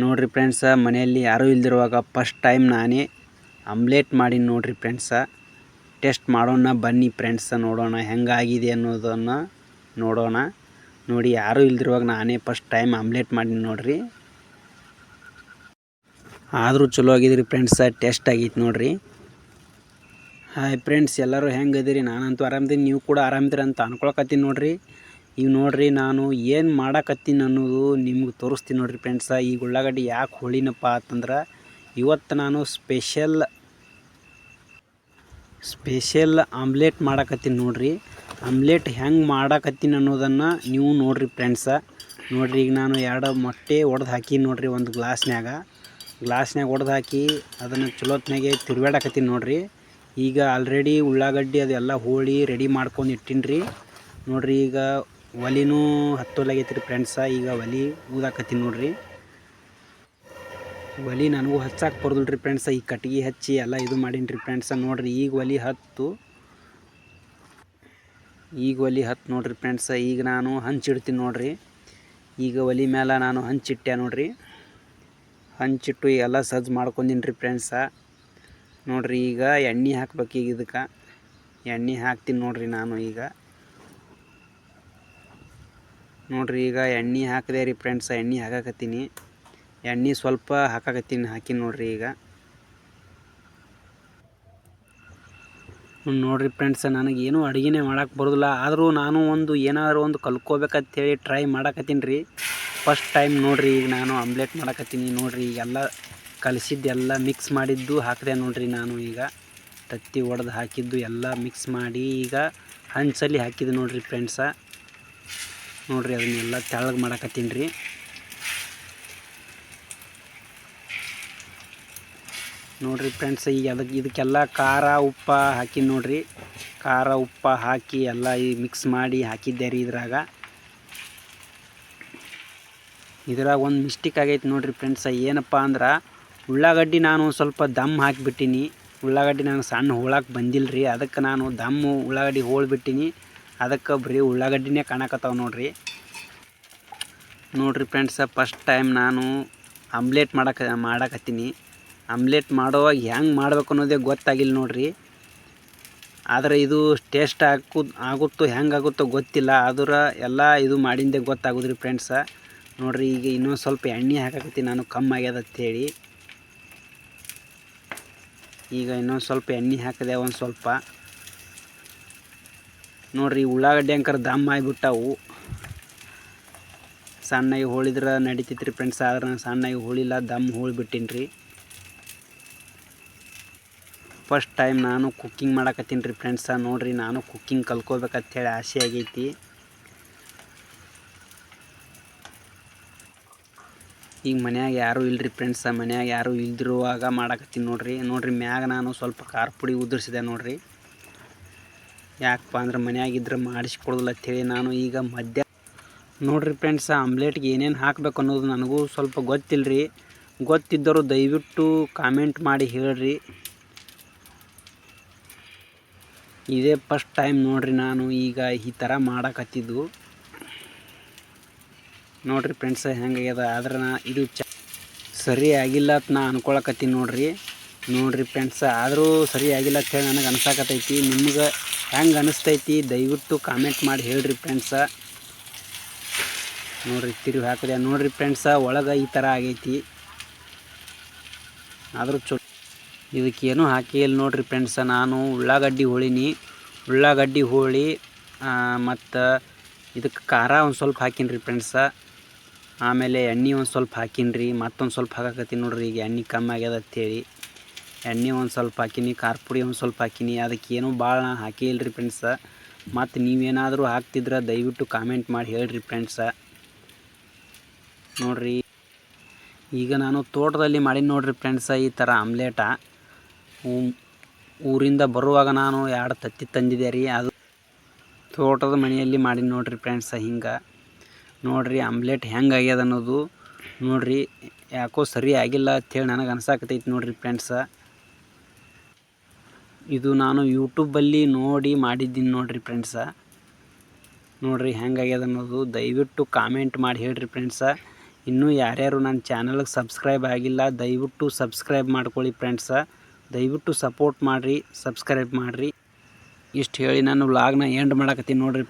ನೋಡಿರಿ ಫ್ರೆಂಡ್ಸ ಮನೆಯಲ್ಲಿ ಯಾರೂ ಇಲ್ದಿರುವಾಗ ಫಸ್ಟ್ ಟೈಮ್ ನಾನೇ ಆಮ್ಲೆಟ್ ಮಾಡೀನಿ ನೋಡಿರಿ ಫ್ರೆಂಡ್ಸ ಟೆಸ್ಟ್ ಮಾಡೋಣ, ಬನ್ನಿ ಫ್ರೆಂಡ್ಸ ನೋಡೋಣ, ಹೆಂಗಾಗಿದೆ ಅನ್ನೋದನ್ನು ನೋಡೋಣ. ನೋಡಿ, ಯಾರೂ ಇಲ್ದಿರುವಾಗ ನಾನೇ ಫಸ್ಟ್ ಟೈಮ್ ಆಮ್ಲೆಟ್ ಮಾಡೀನಿ ನೋಡ್ರಿ. ಆದರೂ ಚಲೋ ಆಗಿದ್ರಿ ಫ್ರೆಂಡ್ಸ ಟೆಸ್ಟ್ ಆಗೈತೆ ನೋಡ್ರಿ. ಹಾಯ್ ಫ್ರೆಂಡ್ಸ್ ಎಲ್ಲರೂ ಹೆಂಗೆ ನಾನಂತೂ ಆರಾಮದೀನಿ, ನೀವು ಕೂಡ ಆರಾಮಿದ್ದೀರಿ ಅಂತ ಅನ್ಕೊಳಕತ್ತೀನಿ ನೋಡ್ರಿ. ಈಗ ನೋಡ್ರಿ ನಾನು ಏನು ಮಾಡಕತ್ತೀನಿ ಅನ್ನೋದು ನಿಮ್ಗೆ ತೋರಿಸ್ತೀನಿ ನೋಡ್ರಿ ಫ್ರೆಂಡ್ಸ ಈಗ ಉಳ್ಳಾಗಡ್ಡಿ ಯಾಕೆ ಹೋಳಿನಪ್ಪ ಅಂತಂದ್ರೆ ಇವತ್ತು ನಾನು ಸ್ಪೆಷಲ್ ಸ್ಪೆಷಲ್ ಆಮ್ಲೆಟ್ ಮಾಡಕತ್ತೀನಿ ನೋಡ್ರಿ. ಆಮ್ಲೆಟ್ ಹೆಂಗೆ ಮಾಡಕತ್ತೀನಿ ಅನ್ನೋದನ್ನು ನೀವು ನೋಡ್ರಿ ಫ್ರೆಂಡ್ಸ ನೋಡ್ರಿ ಈಗ ನಾನು ಎರಡು ಮೊಟ್ಟೆ ಒಡೆದು ಹಾಕಿ ನೋಡ್ರಿ ಒಂದು ಗ್ಲಾಸ್ನ್ಯಾಗ ಗ್ಲಾಸ್ನ್ಯಾಗ ಒಡೆದು ಹಾಕಿ ಅದನ್ನು ಚಲೋತ್ನಾಗೆ ತಿರುಗಾಡಕತ್ತೀನಿ ನೋಡ್ರಿ. ಈಗ ಆಲ್ರೆಡಿ ಉಳ್ಳಾಗಡ್ಡಿ ಅದೆಲ್ಲ ಹೋಳಿ ರೆಡಿ ಮಾಡ್ಕೊಂಡು ಇಟ್ಟೀನಿ ರೀ ನೋಡ್ರಿ ಈಗ ಒಲಿನೂ ಹತ್ತೋಲಾಗೈತಿ ರೀ ಫ್ರೆಂಡ್ಸ ಈಗ ಒಲಿ ಊದಾಕತ್ತೀನಿ ನೋಡ್ರಿ. ಒಲಿ ನನಗೂ ಹಚ್ಚಕ್ಕೆ ಬರ್ದಿಲ್ಲ ರೀ ಫ್ರೆಂಡ್ಸ ಈ ಕಟ್ಗೆ ಹಚ್ಚಿ ಎಲ್ಲ ಇದು ಮಾಡೀನಿ ರೀ ಫ್ರೆಂಡ್ಸ ನೋಡ್ರಿ ಈಗ ಒಲಿ ಹತ್ತು. ಈಗ ಒಲಿ ಹತ್ತು ನೋಡ್ರಿ ಫ್ರೆಂಡ್ಸ ಈಗ ನಾನು ಹಂಚಿಡ್ತೀನಿ ನೋಡ್ರಿ. ಈಗ ಒಲಿ ಮೇಲೆ ನಾನು ಹಂಚಿಟ್ಟೆ ನೋಡ್ರಿ. ಹಂಚಿಟ್ಟು ಎಲ್ಲ ಸಜ್ಜು ಮಾಡ್ಕೊಂಡೀನಿ ರೀ ಫ್ರೆಂಡ್ಸ ನೋಡ್ರಿ ಈಗ ಎಣ್ಣೆ ಹಾಕ್ಬೇಕು ಈಗ ಇದಕ್ಕೆ. ಎಣ್ಣೆ ಹಾಕ್ತೀನಿ ನೋಡ್ರಿ ನಾನು ಈಗ. ನೋಡ್ರಿ, ಈಗ ಎಣ್ಣೆ ಹಾಕಿದೆ ರೀ ಫ್ರೆಂಡ್ಸ್ ಎಣ್ಣೆ ಹಾಕಾಕತ್ತೀನಿ. ಎಣ್ಣೆ ಸ್ವಲ್ಪ ಹಾಕಾಕತ್ತೀನಿ ಹಾಕಿ ನೋಡ್ರಿ ಈಗ. ನೋಡ್ರಿ ಫ್ರೆಂಡ್ಸ್ ನನಗೇನು ಅಡುಗೆನೇ ಮಾಡೋಕೆ ಬರೋದಿಲ್ಲ. ಆದರೂ ನಾನು ಒಂದು ಏನಾದರೂ ಒಂದು ಕಲ್ತ್ಕೋಬೇಕಂತೇಳಿ ಟ್ರೈ ಮಾಡಕತ್ತೀನಿ ರೀ. ಫಸ್ಟ್ ಟೈಮ್ ನೋಡ್ರಿ, ಈಗ ನಾನು ಆಮ್ಲೆಟ್ ಮಾಡಕತ್ತೀನಿ ನೋಡ್ರಿ. ಈಗೆಲ್ಲ ಕಲಿಸಿದ್ದೆಲ್ಲ ಮಿಕ್ಸ್ ಮಾಡಿದ್ದು ಹಾಕಿದೆ ನೋಡ್ರಿ ನಾನು ಈಗ. ತತ್ತಿ ಒಡೆದು ಹಾಕಿದ್ದು ಎಲ್ಲ ಮಿಕ್ಸ್ ಮಾಡಿ ಈಗ ಹಂಚಲ್ಲಿ ಹಾಕಿದ್ದು ನೋಡ್ರಿ ಫ್ರೆಂಡ್ಸ ನೋಡ್ರಿ ಅದನ್ನೆಲ್ಲ ತೆಳ್ಳಗೆ ಮಾಡಕತ್ತೀನಿ ರೀ. ನೋಡಿರಿ ಫ್ರೆಂಡ್ಸ್, ಈಗ ಅದಕ್ಕೆ ಇದಕ್ಕೆಲ್ಲ ಖಾರ, ಉಪ್ಪ ಹಾಕಿ ನೋಡಿರಿ. ಖಾರ, ಉಪ್ಪ ಹಾಕಿ ಎಲ್ಲ ಈ ಮಿಕ್ಸ್ ಮಾಡಿ ಹಾಕಿದ್ದೆ ರೀ ಇದ್ರಾಗ. ಇದ್ರಾಗ ಒಂದು ಮಿಸ್ಟೇಕ್ ಆಗೈತೆ ನೋಡಿರಿ ಫ್ರೆಂಡ್ಸ, ಏನಪ್ಪ ಅಂದ್ರೆ ಉಳ್ಳಾಗಡ್ಡಿ ನಾನು ಸ್ವಲ್ಪ ದಮ್ ಹಾಕಿಬಿಟ್ಟಿನಿ. ಉಳ್ಳಾಗಡ್ಡಿ ನಾನು ಸಣ್ಣ ಹೋಳಕ್ಕೆ ಬಂದಿಲ್ಲ ರೀ, ಅದಕ್ಕೆ ನಾನು ದಮ್ಮು ಉಳ್ಳಾಗಡ್ಡಿ ಹೋಳ್ಬಿಟ್ಟಿನಿ ಅದಕ್ಕೆ ಬರೀ ಉಳ್ಳಾಗಡ್ಡಿನೇ ಕಾಣಕತ್ತಾವೆ ನೋಡ್ರಿ. ನೋಡ್ರಿ ಫ್ರೆಂಡ್ಸ ಫಸ್ಟ್ ಟೈಮ್ ನಾನು ಆಮ್ಲೆಟ್ ಮಾಡಕ್ಕೆ ಮಾಡಕತ್ತೀನಿ. ಆಮ್ಲೆಟ್ ಮಾಡೋವಾಗ ಹೆಂಗೆ ಮಾಡ್ಬೇಕು ಅನ್ನೋದೇ ಗೊತ್ತಾಗಿಲ್ಲ ನೋಡ್ರಿ. ಆದರೆ ಇದು ಟೇಸ್ಟ್ ಹಾಕು, ಆಗುತ್ತೋ, ಹೆಂಗೆ ಆಗುತ್ತೋ ಗೊತ್ತಿಲ್ಲ. ಆದ್ರೆ ಎಲ್ಲ ಇದು ಮಾಡಿಂದೆ ಗೊತ್ತಾಗೋದ್ರಿ ಫ್ರೆಂಡ್ಸ ನೋಡ್ರಿ, ಈಗ ಇನ್ನೊಂದು ಸ್ವಲ್ಪ ಎಣ್ಣೆ ಹಾಕಕತ್ತೀನಿ. ನಾನು ಕಮ್ಮಿ ಆಗ್ಯದ ಅಂತೇಳಿ. ಈಗ ಇನ್ನೊಂದು ಸ್ವಲ್ಪ ಎಣ್ಣೆ ಹಾಕಿದೆ ಒಂದು ಸ್ವಲ್ಪ. ನೋಡ್ರಿ, ಉಳ್ಳಾಗಡ್ಡಿ ಅಂಕರ್ ದಮ್ ಆಗಿಬಿಟ್ಟವು. ಸಣ್ಣಗೆ ಹೋಳಿದ್ರೆ ನಡಿತೈತೆ ರೀ ಫ್ರೆಂಡ್ಸ್ ಆದ್ರೆ ನಾನು ಸಣ್ಣಗೆ ಹೋಳಿಲ್ಲ, ದಮ್ ಹೋಳಿಬಿಟ್ಟಿನಿ ರೀ ಫಸ್ಟ್ ಟೈಮ್ ನಾನು ಕುಕ್ಕಿಂಗ್ ಮಾಡಕತ್ತೀನಿ ರೀ ಫ್ರೆಂಡ್ಸ ನೋಡಿರಿ, ನಾನು ಕುಕ್ಕಿಂಗ್ ಕಲ್ತ್ಕೋಬೇಕಂತೇಳಿ ಆಸೆ ಆಗೈತಿ. ಈಗ ಮನ್ಯಾಗ ಯಾರೂ ಇಲ್ರಿ ಫ್ರೆಂಡ್ಸ ಮನ್ಯಾಗ ಯಾರೂ ಇಲ್ದಿರುವಾಗ ಮಾಡಕತ್ತೀನಿ ನೋಡ್ರಿ. ನೋಡ್ರಿ, ಮ್ಯಾಗ ನಾನು ಸ್ವಲ್ಪ ಖಾರ ಪುಡಿ ಉದುರಿಸಿದೆ ನೋಡ್ರಿ. ಯಾಕಪ್ಪ ಅಂದ್ರೆ ಮನ್ಯಾಗಿದ್ರೆ ಮಾಡಿಸ್ಕೊಡೋದಿಲ್ಲ ಅಂಥೇಳಿ ನಾನು ಈಗ ಮಧ್ಯ ನೋಡ್ರಿ ಫ್ರೆಂಡ್ಸ್ ಆಮ್ಲೆಟ್ಗೆ ಏನೇನು ಹಾಕ್ಬೇಕು ಅನ್ನೋದು ನನಗೂ ಸ್ವಲ್ಪ ಗೊತ್ತಿಲ್ಲ ರೀ ಗೊತ್ತಿದ್ದರು ದಯವಿಟ್ಟು ಕಾಮೆಂಟ್ ಮಾಡಿ ಹೇಳ್ರಿ. ಇದೇ ಫಸ್ಟ್ ಟೈಮ್ ನೋಡ್ರಿ ನಾನು ಈಗ ಈ ಥರ ಮಾಡಕತ್ತಿದ್ದು. ನೋಡ್ರಿ ಫ್ರೆಂಡ್ಸ್ ಹೆಂಗಾಗ್ಯದ? ಆದ್ರೆ ನಾ ಇದು ಚ ಸರಿ ಆಗಿಲ್ಲ ಅಂತ ನಾ ಅನ್ಕೊಳಕತ್ತೀನಿ ನೋಡ್ರಿ. ನೋಡ್ರಿ ಫ್ರೆಂಡ್ಸ್ ಆದರೂ ಸರಿ ಆಗಿಲ್ಲ ಅಂತ ಹೇಳಿ ನನಗೆ ಅನ್ಸಾಕತ್ತೈತಿ. ನಿಮ್ಗೆ ಹೆಂಗೆ ಅನಿಸ್ತೈತಿ? ದಯವಿಟ್ಟು ಕಾಮೆಂಟ್ ಮಾಡಿ ಹೇಳ್ರಿ ಫ್ರೆಂಡ್ಸ ನೋಡ್ರಿ ತಿರು ಹಾಕಿದೆ. ನೋಡ್ರಿ ಫ್ರೆಂಡ್ಸ ಒಳಗೆ ಈ ಥರ ಆಗೈತಿ. ಆದರೂ ಚೊ ಇದಕ್ಕೇನು ಹಾಕಿಲ್ಲ ನೋಡ್ರಿ ಫ್ರೆಂಡ್ಸ ನಾನು ಉಳ್ಳಾಗಡ್ಡಿ ಹೋಳಿನಿ. ಉಳ್ಳಾಗಡ್ಡಿ ಹೋಳಿ ಮತ್ತು ಇದಕ್ಕೆ ಖಾರ ಒಂದು ಸ್ವಲ್ಪ ಹಾಕಿನ್ರಿ ಫ್ರೆಂಡ್ಸ ಆಮೇಲೆ ಎಣ್ಣೆ ಒಂದು ಸ್ವಲ್ಪ ಹಾಕಿನ್ರಿ. ಮತ್ತೊಂದು ಸ್ವಲ್ಪ ಹಾಕಾಕತ್ತೀನಿ ನೋಡ್ರಿ, ಈಗ ಎಣ್ಣೆ ಕಮ್ಮಿ ಆಗ್ಯದ ಅಂತೇಳಿ. ಎಣ್ಣೆ ಒಂದು ಸ್ವಲ್ಪ ಹಾಕಿನಿ, ಖಾರ ಪುಡಿ ಒಂದು ಸ್ವಲ್ಪ ಹಾಕಿನಿ. ಅದಕ್ಕೆ ಏನೂ ಭಾಳ ಹಾಕಿ ಹಾಕಿಲ್ಲ ರೀ ಫ್ರೆಂಡ್ಸ ಮತ್ತು ನೀವೇನಾದರೂ ಹಾಕ್ತಿದ್ರೆ, ದಯವಿಟ್ಟು ಕಾಮೆಂಟ್ ಮಾಡಿ ಹೇಳ್ರಿ ಫ್ರೆಂಡ್ಸ ನೋಡ್ರಿ. ಈಗ ನಾನು ತೋಟದಲ್ಲಿ ಮಾಡಿ ನೋಡ್ರಿ ಫ್ರೆಂಡ್ಸ ಈ ಥರ ಆಮ್ಲೆಟ ಊರಿಂದ ಬರುವಾಗ ನಾನು ಎರಡು ತತ್ತಿ ತಂದಿದ್ದೆ ರೀ. ಅದು ತೋಟದ ಮನೆಯಲ್ಲಿ ಮಾಡಿ ನೋಡ್ರಿ ಫ್ರೆಂಡ್ಸ ಹಿಂಗೆ. ನೋಡ್ರಿ ಆಮ್ಲೆಟ್ ಹೆಂಗೆ ಆಗ್ಯದ ಅನ್ನೋದು. ನೋಡ್ರಿ, ಯಾಕೋ ಸರಿ ಆಗಿಲ್ಲ ಅಂಥೇಳಿ ನನಗೆ ಅನ್ಸಾಕತೈತಿ ನೋಡ್ರಿ ಫ್ರೆಂಡ್ಸ ಇದು ನಾನು ಯೂಟ್ಯೂಬಲ್ಲಿ ನೋಡಿ ಮಾಡಿದ್ದೀನಿ ನೋಡ್ರಿ ಫ್ರೆಂಡ್ಸ ನೋಡ್ರಿ ಹೆಂಗಾಗ್ಯದ ಅನ್ನೋದು. ದಯವಿಟ್ಟು ಕಾಮೆಂಟ್ ಮಾಡಿ ಹೇಳ್ರಿ ಫ್ರೆಂಡ್ಸ ಇನ್ನೂ ಯಾರ್ಯಾರು ನನ್ನ ಚಾನಲ್ಗೆ ಸಬ್ಸ್ಕ್ರೈಬ್ ಆಗಿಲ್ಲ, ದಯವಿಟ್ಟು ಸಬ್ಸ್ಕ್ರೈಬ್ ಮಾಡ್ಕೊಳ್ಳಿ ಫ್ರೆಂಡ್ಸ. ದಯವಿಟ್ಟು ಸಪೋರ್ಟ್ ಮಾಡಿರಿ, ಸಬ್ಸ್ಕ್ರೈಬ್ ಮಾಡಿರಿ. ಇಷ್ಟು ಹೇಳಿ ನಾನು ವ್ಲಾಗ್ನ ಎಂಡ್ ಮಾಡಕತ್ತೀನಿ ನೋಡಿರಿ.